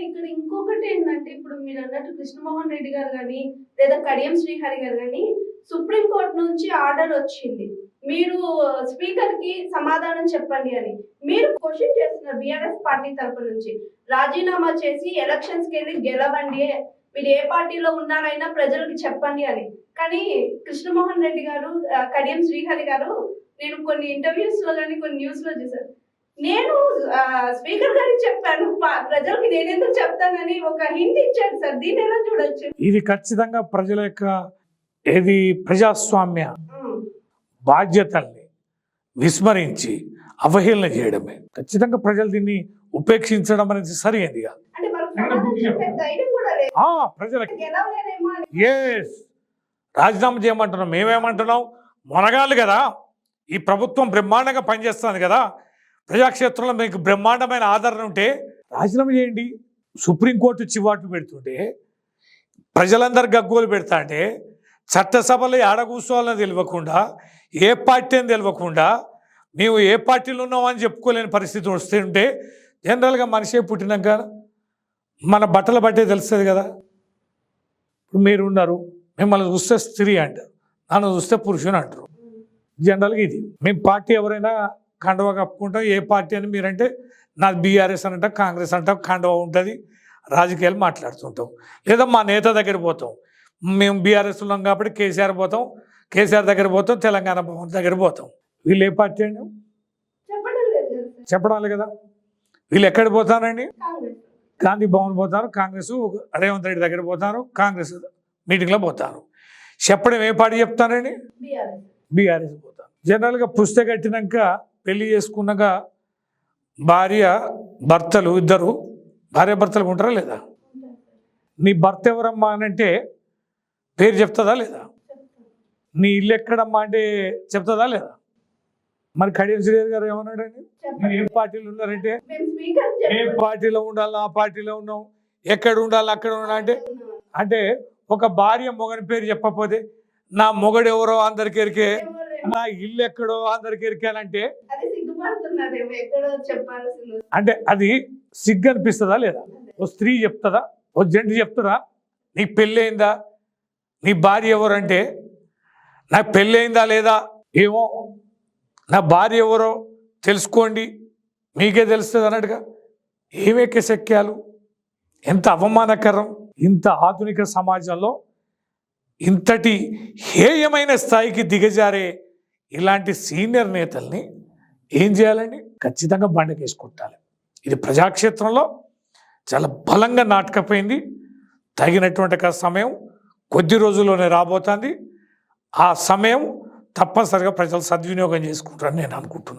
కానీ ఇక్కడ ఇంకొకటి ఏంటంటే ఇప్పుడు మీరు అన్నట్టు కృష్ణమోహన్ రెడ్డి గారు కానీ లేదా కడియం శ్రీహరి గారు కానీ సుప్రీంకోర్టు నుంచి ఆర్డర్ వచ్చింది. మీరు స్పీకర్కి సమాధానం చెప్పండి అని. మీరు క్వశ్చన్ చేస్తున్నారు బీఆర్ఎస్ పార్టీ తరపు నుంచి. రాజీనామా చేసి ఎలక్షన్స్కి వెళ్ళి గెలవండి. మీరు ఏ పార్టీలో ఉన్నారైనా ప్రజలకు చెప్పండి అని. కానీ కృష్ణమోహన్ రెడ్డి గారు కడియం శ్రీహరి గారు నేను కొన్ని ఇంటర్వ్యూస్లో కానీ కొన్ని న్యూస్లో చూసాను నేను స్పీకర్ గారికి చెప్పాను ప్రజలకి నేను ఎందుకు చెప్తానని ఒక హింట్ ఇచ్చాడు సార్. దీన్ని ఎలా చూడొచ్చు? ఇది ఖచ్చితంగా ప్రజల యొక్క ఏది ప్రజాస్వామ్య బాధ్యతల్ని విస్మరించి అవహేళన చేయడమే. ఖచ్చితంగా ప్రజలు దీన్ని ఉపేక్షించడం అనేది కాదు. లేదు. ఆ, ప్రజలకి రాజీనామా చేయమంటున్నాం. మేమేమంటున్నాం? మొనగాలి కదా. ఈ ప్రభుత్వం బ్రహ్మాండంగా పనిచేస్తుంది కదా. ప్రజాక్షేత్రంలో మీకు బ్రహ్మాండమైన ఆదరణ ఉంటే రాజీనామా చేయండి. సుప్రీంకోర్టు చివాట్లు పెడుతుంటే ప్రజలందరు గగ్గోలు పెడతా అంటే చట్టసభలో ఆడ కూర్చోవాలని తెలియకుండా ఏ పార్టీ అని తెలియకుండా మేము ఏ పార్టీలో ఉన్నామని చెప్పుకోలేని పరిస్థితి వస్తుంటే ఉంటే జనరల్గా మనిషే పుట్టినాక మన బట్టలు బట్టే తెలుస్తుంది కదా. ఇప్పుడు మీరు ఉన్నారు మిమ్మల్ని చూస్తే స్త్రీ అంటారు నన్ను చూస్తే పురుషుని అంటారు. జనరల్గా ఇది. మేము పార్టీ ఎవరైనా కండవ కప్పుకుంటాం. ఏ పార్టీ అని మీరంటే నాది బీఆర్ఎస్ అని అంటాం కాంగ్రెస్ అంటాం కండవ ఉంటుంది. రాజకీయాలు మాట్లాడుతుంటాం. లేదా మా నేత దగ్గర పోతాం. మేము బీఆర్ఎస్ ఉన్నాం కాబట్టి కేసీఆర్ పోతాం. కేసీఆర్ దగ్గర పోతాం తెలంగాణ భవన్ దగ్గర పోతాం. వీళ్ళు ఏ పార్టీ అండి? చెప్పడాలి కదా. వీళ్ళు ఎక్కడ పోతారండి? గాంధీ భవన్ పోతారు కాంగ్రెస్ రేవంత్ రెడ్డి దగ్గర పోతారు కాంగ్రెస్ మీటింగ్లో పోతారు. చెప్పడం ఏ పార్టీ చెప్తారండి? బీఆర్ఎస్. బీఆర్ఎస్ పోతారు. జనరల్గా పుస్తక కట్టినాక పెళ్ళి చేసుకున్నాక భార్య భర్తలు ఇద్దరు భార్య భర్తలు ఉంటారా లేదా? నీ భర్త ఎవరమ్మా అని అంటే పేరు చెప్తుందా లేదా? నీ ఇల్లు ఎక్కడమ్మా అంటే చెప్తుందా లేదా? మరి కడియం శ్రీధర్ గారు ఏమన్నాడండి? మీరు ఏ పార్టీలు ఉన్నారంటే? ఏ పార్టీలో ఉండాలి ఆ పార్టీలో ఉన్నాం. ఎక్కడ ఉండాలి అక్కడ ఉండాలి అంటే? అంటే ఒక భార్య మొగని పేరు చెప్పకపోతే నా మొగడు ఎవరో అందరికి ఎరికే నా ఇల్లు ఎక్కడో అందరికి చెప్పాల్సింది. అంటే అది సిగ్గు అనిపిస్తుందా లేదా? ఓ స్త్రీ చెప్తుందా? ఓ జంట చెప్తుందా? నీకు పెళ్ళయిందా నీ భార్య ఎవరంటే? నాకు పెళ్ళయిందా లేదా? ఏమో. నా భార్య ఎవరో తెలుసుకోండి. మీకే తెలుస్తుంది అన్నట్టుగా. ఏమేకే శక్యాలు ఎంత అవమానకరం. ఇంత ఆధునిక సమాజంలో ఇంతటి హేయమైన స్థాయికి దిగజారే ఇలాంటి సీనియర్ నేతల్ని ఏం చేయాలండి? ఖచ్చితంగా బండకేసి కొట్టాలి. ఇది ప్రజాక్షేత్రంలో చాలా బలంగా నాటకపోయింది. తగినటువంటి సమయం కొద్ది రోజుల్లోనే రాబోతుంది. ఆ సమయం తప్పనిసరిగా ప్రజలు సద్వినియోగం చేసుకుంటారని నేను అనుకుంటున్నాను.